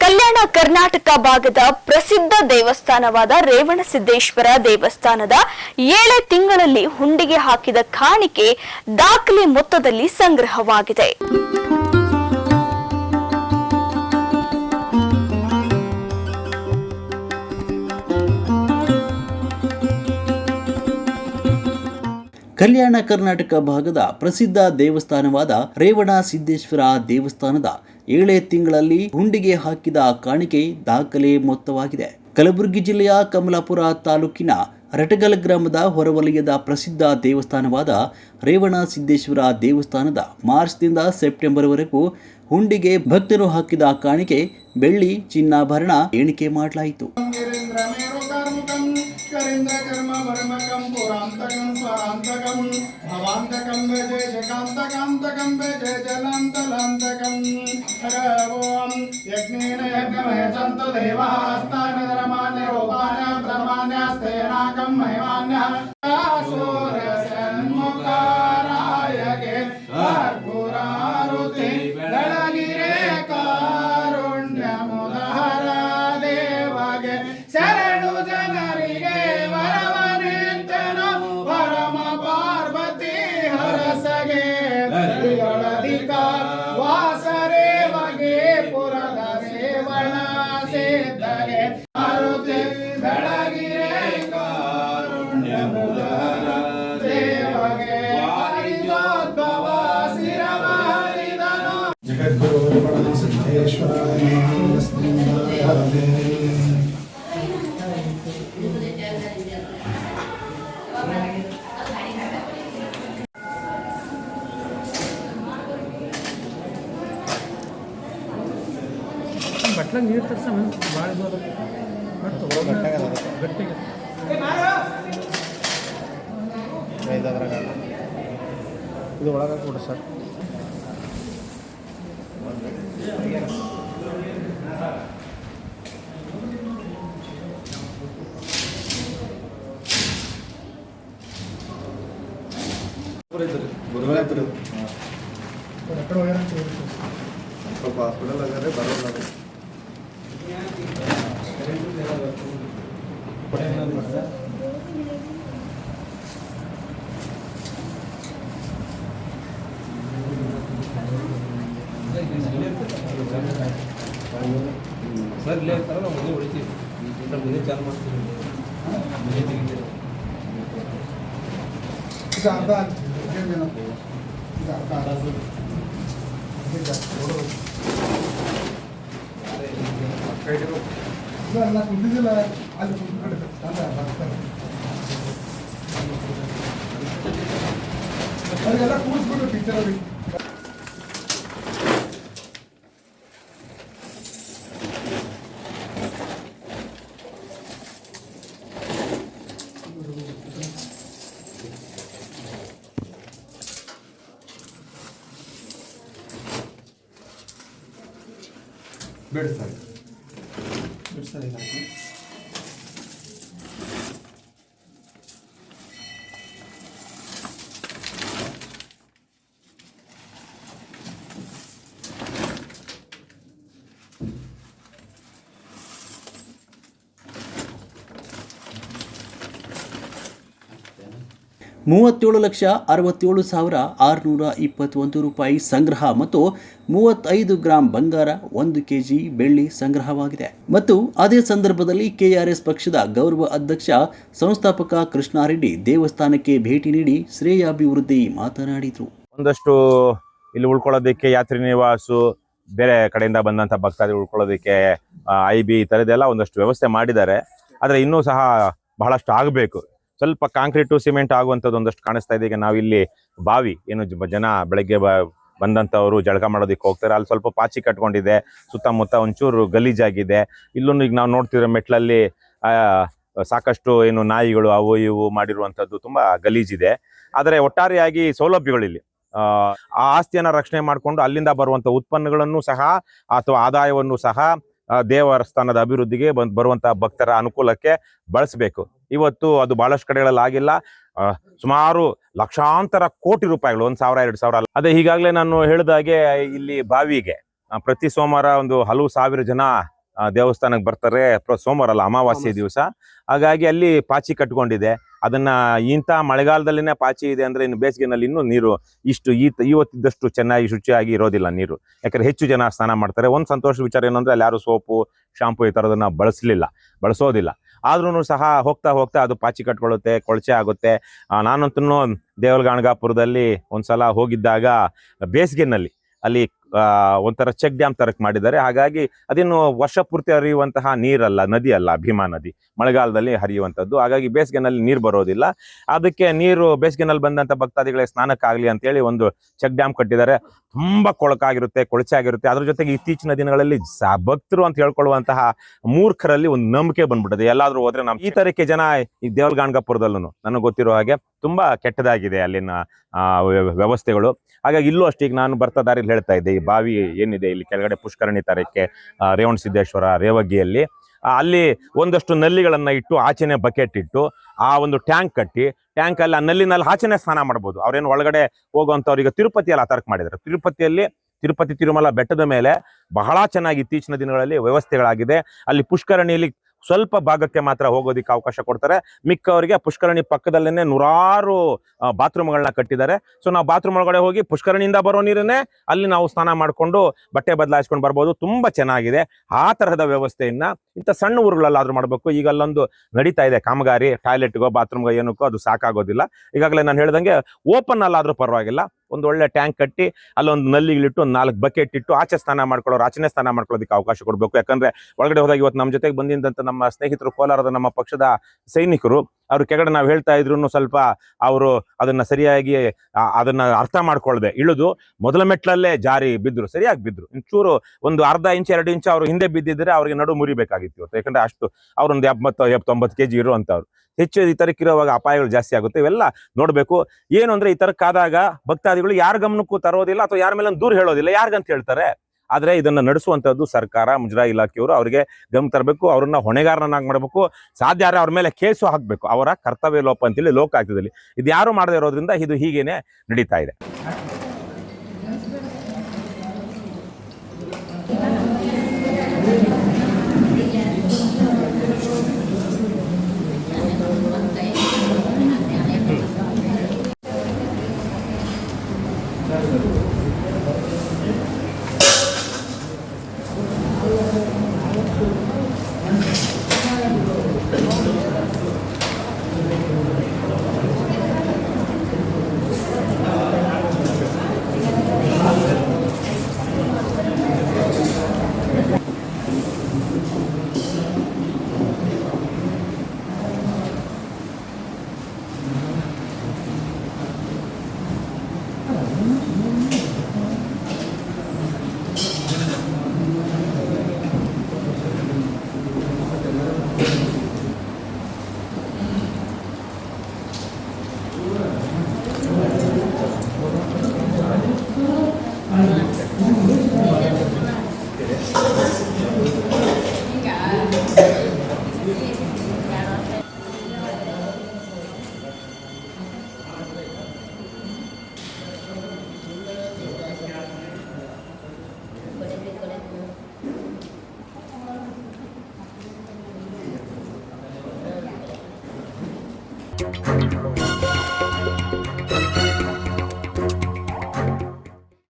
ಕಲ್ಯಾಣ ಕರ್ನಾಟಕ ಭಾಗದ ಪ್ರಸಿದ್ಧ ದೇವಸ್ಥಾನವಾದ ರೇವಣಸಿದ್ದೇಶ್ವರ ದೇವಸ್ಥಾನದ ಏಳೆ ತಿಂಗಳಲ್ಲಿ ಹುಂಡಿಗೆ ಹಾಕಿದ ಕಾಣಿಕೆ ದಾಖಲೆ ಮೊತ್ತದಲ್ಲಿ ಸಂಗ್ರಹವಾಗಿದೆ. ಕಲ್ಯಾಣ ಕರ್ನಾಟಕ ಭಾಗದ ಪ್ರಸಿದ್ಧ ದೇವಸ್ಥಾನವಾದ ರೇವಣ ಸಿದ್ದೇಶ್ವರ ದೇವಸ್ಥಾನದ ಏಳೇ ತಿಂಗಳಲ್ಲಿ ಹುಂಡಿಗೆ ಹಾಕಿದ ಕಾಣಿಕೆ ದಾಖಲೆ ಮೊತ್ತವಾಗಿದೆ. ಕಲಬುರಗಿ ಜಿಲ್ಲೆಯ ಕಮಲಾಪುರ ತಾಲೂಕಿನ ರಟಗಲ್ ಗ್ರಾಮದ ಹೊರವಲಯದ ಪ್ರಸಿದ್ಧ ದೇವಸ್ಥಾನವಾದ ರೇವಣ ಸಿದ್ದೇಶ್ವರ ದೇವಸ್ಥಾನದ ಮಾರ್ಚ್ನಿಂದ ಸೆಪ್ಟೆಂಬರ್ವರೆಗೂ ಹುಂಡಿಗೆ ಭಕ್ತರು ಹಾಕಿದ ಕಾಣಿಕೆ ಬೆಳ್ಳಿ ಚಿನ್ನಾಭರಣ ಎಣಿಕೆ ಮಾಡಲಾಯಿತು. करिन्द्रकर्मवर्मकं पुरान्तकं स्वरान्तकं भवान्तकं वेदेशकान्तकान्तकं वेदेजलान्तलान्तकं ॐ यज्ञेन यज्ञमयजन्तु ಬಟ್ಲಾಗ ನೀರು ತರ್ಸ ಭಾಳ ಇದು ಗಟ್ಟಿಗೆ ಇದು ಒಳಗೆ ಕೊಡಿ ಸರ್ ಗುರುಗಳೇ ಹತ್ತಿರ ಸ್ವಲ್ಪ ಹಾಸ್ಪಿಟಲ್ ಆದರೆ ಬರೋಲ್ಲ ಅದು. ಸರ್ ಇಲ್ಲೇ ಇರ್ತಾರ ನಾವು ಮುಂದೆ ಹೊಡಿತೀವಿ. ಇಲ್ಲ ಮುಂದೆ ಚಾಲು ಮಾಡ್ತೀವಿ. ಮುಂದೆ ತೆಗಿತೀವಿ. ಇದು ಅರ್ಧ ಇದು ಅರ್ಧ ಇಲ್ಲ ಕುಂದಿದ್ದಿಲ್ಲ ಅಲ್ಲಿ ಕುಂತ್ಕೊಂಡಿದ್ದೆ ಅಲ್ಲ ಬರ್ತಾರೆ ಅದೆಲ್ಲ ಕೂರಿಸ್ಬಿಟ್ಟು ಪಿಕ್ಚರ್ ಅವ್ರಿಗೆ. बेड साइड बेड साइड ಮೂವತ್ತೇಳು ಲಕ್ಷ ಅರವತ್ತೇಳು ಸಾವಿರ ಆರುನೂರ ಇಪ್ಪತ್ತೊಂದು ರೂಪಾಯಿ ಸಂಗ್ರಹ ಮತ್ತು ಮೂವತ್ತೈದು ಗ್ರಾಂ ಬಂಗಾರ, ಒಂದು ಕೆ ಜಿ ಬೆಳ್ಳಿ ಸಂಗ್ರಹವಾಗಿದೆ. ಮತ್ತು ಅದೇ ಸಂದರ್ಭದಲ್ಲಿ ಕೆಆರ್ಎಸ್ ಪಕ್ಷದ ಗೌರವ ಅಧ್ಯಕ್ಷ ಸಂಸ್ಥಾಪಕ ಕೃಷ್ಣಾರೆಡ್ಡಿ ದೇವಸ್ಥಾನಕ್ಕೆ ಭೇಟಿ ನೀಡಿ ಶ್ರೇಯಾಭಿವೃದ್ಧಿ ಮಾತನಾಡಿದರು. ಒಂದಷ್ಟು ಇಲ್ಲಿ ಉಳ್ಕೊಳ್ಳೋದಕ್ಕೆ ಯಾತ್ರಿ ನಿವಾಸು, ಬೇರೆ ಕಡೆಯಿಂದ ಬಂದಂತ ಭಕ್ತಾದಿ ಉಳ್ಕೊಳ್ಳೋದಕ್ಕೆ ಐ ಬಿ ಈ ಥರದ್ದೆಲ್ಲ ಒಂದಷ್ಟು ವ್ಯವಸ್ಥೆ ಮಾಡಿದ್ದಾರೆ. ಆದರೆ ಇನ್ನೂ ಸಹ ಬಹಳಷ್ಟು ಆಗಬೇಕು. ಸ್ವಲ್ಪ ಕಾಂಕ್ರೀಟು ಸಿಮೆಂಟ್ ಆಗುವಂಥದ್ದು ಒಂದಷ್ಟು ಕಾಣಿಸ್ತಾ ಇದೆ. ಈಗ ನಾವಿಲ್ಲಿ ಬಾವಿ, ಏನು ಜನ ಬೆಳಗ್ಗೆ ಬಂದಂಥವ್ರು ಜಳಕ ಮಾಡೋದಕ್ಕೆ ಹೋಗ್ತಾರೆ. ಅಲ್ಲಿ ಸ್ವಲ್ಪ ಪಾಚಿ ಕಟ್ಕೊಂಡಿದೆ. ಸುತ್ತಮುತ್ತ ಒಂಚೂರು ಗಲೀಜಾಗಿದೆ ಇಲ್ಲೂ ಈಗ ನಾವು ನೋಡ್ತಿರೋ ಮೆಟ್ಲಲ್ಲಿ ಸಾಕಷ್ಟು ಏನು ನಾಯಿಗಳು ಅವು ಇವು ಮಾಡಿರುವಂಥದ್ದು ತುಂಬ ಗಲೀಜಿದೆ ಆದರೆ ಒಟ್ಟಾರೆಯಾಗಿ ಸೌಲಭ್ಯಗಳಿಲ್ಲಿ, ಆ ಆಸ್ತಿಯನ್ನು ರಕ್ಷಣೆ ಮಾಡಿಕೊಂಡು ಅಲ್ಲಿಂದ ಬರುವಂಥ ಉತ್ಪನ್ನಗಳನ್ನು ಸಹ, ಅಥವಾ ಆದಾಯವನ್ನು ಸಹ ದೇವರ ದೇವಸ್ಥಾನದ ಅಭಿವೃದ್ಧಿಗೆ ಬಂದು, ಬರುವಂಥ ಭಕ್ತರ ಅನುಕೂಲಕ್ಕೆ ಬಳಸಬೇಕು. ಇವತ್ತು ಅದು ಬಹಳಷ್ಟು ಕಡೆಗಳಲ್ಲಿ ಆಗಿಲ್ಲ. ಸುಮಾರು ಲಕ್ಷಾಂತರ ಕೋಟಿ ರೂಪಾಯಿಗಳು ಒಂದ್ ಸಾವಿರ ಎರಡು ಸಾವಿರ ಅಲ್ಲ. ಅದೇ ಈಗಾಗಲೇ ನಾನು ಹೇಳಿದಾಗೆ ಇಲ್ಲಿ ಬಾವಿಗೆ ಪ್ರತಿ ಸೋಮವಾರ ಒಂದು ಹಲವು ಸಾವಿರ ಜನ ದೇವಸ್ಥಾನಕ್ಕೆ ಬರ್ತಾರೆ. ಸೋಮವಾರ ಅಲ್ಲ ಅಮಾವಾಸ್ಯೆ ದಿವಸ. ಹಾಗಾಗಿ ಅಲ್ಲಿ ಪಾಚಿ ಕಟ್ಕೊಂಡಿದೆ. ಅದನ್ನ ಇಂಥ ಮಳೆಗಾಲದಲ್ಲಿನೇ ಪಾಚಿ ಇದೆ ಅಂದ್ರೆ ಇನ್ನು ಬೇಸಿಗೆನಲ್ಲಿ ಇನ್ನೂ ನೀರು ಇಷ್ಟು ಈ ಇವತ್ತಿದ್ದಷ್ಟು ಚೆನ್ನಾಗಿ ಶುಚಿಯಾಗಿ ಇರೋದಿಲ್ಲ ನೀರು. ಯಾಕಂದ್ರೆ ಹೆಚ್ಚು ಜನ ಸ್ನಾನ ಮಾಡ್ತಾರೆ. ಒಂದು ಸಂತೋಷದ ವಿಚಾರ ಏನಂದ್ರೆ ಅಲ್ಲಿ ಯಾರು ಸೋಪು ಶಾಂಪು ಈ ಥರದನ್ನ ಬಳಸಲಿಲ್ಲ ಬಳಸೋದಿಲ್ಲ. ಆದ್ರೂ ಸಹ ಹೋಗ್ತಾ ಹೋಗ್ತಾ ಅದು ಪಾಚಿ ಕಟ್ಕೊಳ್ಳುತ್ತೆ, ಕೊಳಚೆ ಆಗುತ್ತೆ. ನಾನಂತೂ ದೇವಲಗಾಣಗಾಪುರದಲ್ಲಿ ಒಂದ್ಸಲ ಹೋಗಿದ್ದಾಗ ಬೇಸಿಗೆನಲ್ಲಿ ಅಲ್ಲಿ ಒಂಥರ ಚೆಕ್ ಡ್ಯಾಮ್ ತರಕ್ ಮಾಡಿದ್ದಾರೆ. ಹಾಗಾಗಿ ಅದೇನು ವರ್ಷ ಪೂರ್ತಿ ಹರಿಯುವಂತಹ ನೀರಲ್ಲ ನದಿ ಅಲ್ಲ ಭೀಮಾ ನದಿ. ಮಳೆಗಾಲದಲ್ಲಿ ಹರಿಯುವಂಥದ್ದು. ಹಾಗಾಗಿ ಬೇಸಿಗೆನಲ್ಲಿ ನೀರು ಬರೋದಿಲ್ಲ. ಅದಕ್ಕೆ ನೀರು ಬೇಸಿಗೆನಲ್ಲಿ ಬಂದಂತ ಭಕ್ತಾದಿಗಳಿಗೆ ಸ್ನಾನಕ್ಕಾಗಲಿ ಅಂತೇಳಿ ಒಂದು ಚೆಕ್ ಡ್ಯಾಮ್ ಕಟ್ಟಿದ್ದಾರೆ. ತುಂಬಾ ಕೊಳಕಾಗಿರುತ್ತೆ ಕೊಳಚೆ ಆಗಿರುತ್ತೆ ಅದ್ರ ಜೊತೆಗೆ ಇತ್ತೀಚಿನ ದಿನಗಳಲ್ಲಿ ಭಕ್ತರು ಅಂತ ಹೇಳ್ಕೊಳ್ಳುವಂತಹ ಮೂರ್ಖರಲ್ಲಿ ಒಂದು ನಂಬಿಕೆ ಬಂದ್ಬಿಟ್ಟಿದೆ. ಎಲ್ಲಾದ್ರೂ ಹೋದ್ರೆ ನಮ್ಮ ಈ ತರಕ್ಕೆ ಜನ ಈ ದೇವಲ್ಗಾಣಗಾಪುರದಲ್ಲೂ ನನಗೆ ಗೊತ್ತಿರೋ ಹಾಗೆ ತುಂಬಾ ಕೆಟ್ಟದಾಗಿದೆ ಅಲ್ಲಿನ ವ್ಯವಸ್ಥೆಗಳು. ಹಾಗಾಗಿ ಇಲ್ಲೂ ಅಷ್ಟೇ ಈಗ ನಾನು ಬರ್ತಾ ದಾರಿಲಿ ಹೇಳ್ತಾ ಇದ್ದೆ. ಬಾವಿ ಏನಿದೆ ಇಲ್ಲಿ ಕೆಳಗಡೆ ಪುಷ್ಕರಣಿ ತರಕ್ಕೆ ರೇವಣ ಸಿದ್ದೇಶ್ವರ, ರೇವಗಿಯಲ್ಲಿ. ಅಲ್ಲಿ ಒಂದಷ್ಟು ನಲ್ಲಿಗಳನ್ನು ಇಟ್ಟು ಆಚೆನೆ ಬಕೆಟ್ ಇಟ್ಟು, ಆ ಒಂದು ಟ್ಯಾಂಕ್ ಕಟ್ಟಿ, ಟ್ಯಾಂಕ್ ಅಲ್ಲಿ ಆ ನಲ್ಲಿನಲ್ಲಿ ಆಚೆನೆ ಸ್ನಾನ ಮಾಡ್ಬೋದು. ಅವ್ರೇನು ಒಳಗಡೆ ಹೋಗುವಂಥವ್ರಿಗೆ ತಿರುಪತಿಯಲ್ಲಿ ಆ ಮಾಡಿದರು ತಿರುಪತಿಯಲ್ಲಿ, ತಿರುಪತಿ ತಿರುಮಲ ಬೆಟ್ಟದ ಮೇಲೆ ಬಹಳ ಚೆನ್ನಾಗಿ ಇತ್ತೀಚಿನ ದಿನಗಳಲ್ಲಿ ವ್ಯವಸ್ಥೆಗಳಾಗಿದೆ. ಅಲ್ಲಿ ಪುಷ್ಕರಣಿಯಲ್ಲಿ ಸ್ವಲ್ಪ ಭಾಗಕ್ಕೆ ಮಾತ್ರ ಹೋಗೋದಿಕ್ಕೆ ಅವಕಾಶ ಕೊಡ್ತಾರೆ. ಮಿಕ್ಕವರಿಗೆ ಪುಷ್ಕರಣಿ ಪಕ್ಕದಲ್ಲೇನೆ ನೂರಾರು ಬಾತ್ರೂಮ್ಗಳನ್ನ ಕಟ್ಟಿದ್ದಾರೆ. ಸೊ, ನಾವು ಬಾತ್ರೂಮ್ ಒಳಗಡೆ ಹೋಗಿ ಪುಷ್ಕರಣಿಯಿಂದ ಬರೋ ನೀರನ್ನೇ ಅಲ್ಲಿ ನಾವು ಸ್ನಾನ ಮಾಡಿಕೊಂಡು ಬಟ್ಟೆ ಬದಲಾಯಿಸ್ಕೊಂಡು ಬರ್ಬೋದು. ತುಂಬಾ ಚೆನ್ನಾಗಿದೆ. ಆ ತರಹದ ವ್ಯವಸ್ಥೆಯನ್ನ ಇಂಥ ಸಣ್ಣ ಊರುಗಳಲ್ಲಾದ್ರೂ ಮಾಡಬೇಕು. ಈಗ ಅಲ್ಲೊಂದು ನಡೀತಾ ಇದೆ. ಕಾಮಗಾರಿ, ಟಾಯ್ಲೆಟ್ಗೋ, ಬಾತ್ರೂಮ್ಗೋ, ಏನಕ್ಕೋ ಅದು ಸಾಕಾಗೋದಿಲ್ಲ. ಈಗಾಗಲೇ ನಾನು ಹೇಳ್ದಂಗೆ ಓಪನ್ ಅಲ್ಲಾದ್ರೂ ಪರವಾಗಿಲ್ಲ. ಒಂದು ಒಳ್ಳೆ ಟ್ಯಾಂಕ್ ಕಟ್ಟಿ ಅಲ್ಲೊಂದು ನಲ್ಲಿಗಳಿಟ್ಟು ಒಂದು ನಾಲ್ಕು ಬಕೆಟ್ ಇಟ್ಟು ಆಚೆ ಸ್ನಾನ ಮಾಡ್ಕೊಳ್ಳೋರು ಆಚೆನೆ ಸ್ನಾನ ಮಾಡ್ಕೊಳ್ಳೋದಕ್ಕೆ ಅವಕಾಶ ಕೊಡಬೇಕು. ಯಾಕಂದ್ರೆ ಒಳಗಡೆ ಹೋದಾಗ ಇವತ್ತು ನಮ್ಮ ಜೊತೆಗೆ ಬಂದಿದ್ದಂತ ನಮ್ಮ ಸ್ನೇಹಿತರು ಕೋಲಾರದ ನಮ್ಮ ಪಕ್ಷದ ಸೈನಿಕರು ಅವ್ರ ಕೆಳಗಡೆ ನಾವು ಹೇಳ್ತಾ ಇದ್ರು ಸ್ವಲ್ಪ ಅವರು ಅದನ್ನ ಸರಿಯಾಗಿ ಅದನ್ನ ಅರ್ಥ ಮಾಡ್ಕೊಳ್ದೆ. ಇಳಿದು ಮೊದಲ ಮೆಟ್ಲಲ್ಲೇ ಜಾರಿ ಬಿದ್ದರು ಸರಿಯಾಗಿ ಬಿದ್ದರು ಒಂಚೂರು ಒಂದು ಅರ್ಧ ಇಂಚ್, ಎರಡು ಇಂಚ್ ಅವ್ರು ಹಿಂದೆ ಬಿದ್ದಿದ್ರೆ ಅವ್ರಿಗೆ ನಡು ಮುರಿಬೇಕಾಗಿತ್ತು ಯಾಕಂದ್ರೆ ಅಷ್ಟು ಅವ್ರೊಂದು ಎಪ್ಪತ್ತು ಎಪ್ಪತ್ತೊಂಬತ್ತು ಕೆಜಿ ಇರುವಂಥವ್ರು ಹೆಚ್ಚು ಈ ತರಕ್ಕಿರುವಾಗ ಅಪಾಯಗಳು ಜಾಸ್ತಿ ಆಗುತ್ತೆ. ಇವೆಲ್ಲ ನೋಡಬೇಕು. ಏನು ಅಂದರೆ ಈ ತರಕ್ಕಾದಾಗ ಭಕ್ತಾದಿಗಳು ಯಾರ ಗಮನಕ್ಕೂ ತರೋದಿಲ್ಲ ಅಥವಾ ಯಾರ ಮೇಲೆ ದೂರ ಹೇಳೋದಿಲ್ಲ. ಯಾರಿಗಂತ ಹೇಳ್ತಾರೆ? ಆದ್ರೆ ಇದನ್ನು ನಡೆಸುವಂತದ್ದು ಸರ್ಕಾರ, ಮುಜರಾಯಿ ಇಲಾಖೆಯವರು ಅವರಿಗೆ ಗಮ್ ತರಬೇಕು, ಅವ್ರನ್ನ ಹೊಣೆಗಾರರನ್ನಾಗಿ ಮಾಡಬೇಕು. ಸಾಧ್ಯ ಆದರೆ ಅವ್ರ ಮೇಲೆ ಕೇಸು ಹಾಕ್ಬೇಕು, ಅವರ ಕರ್ತವ್ಯ ಲೋಪ ಅಂತೇಳಿ ಲೋಕಾಯುಕ್ತದಲ್ಲಿ. ಇದು ಯಾರು ಮಾಡದೇ ಇರೋದ್ರಿಂದ ಇದು ಹೀಗೇನೆ ನಡೀತಾ ಇದೆ.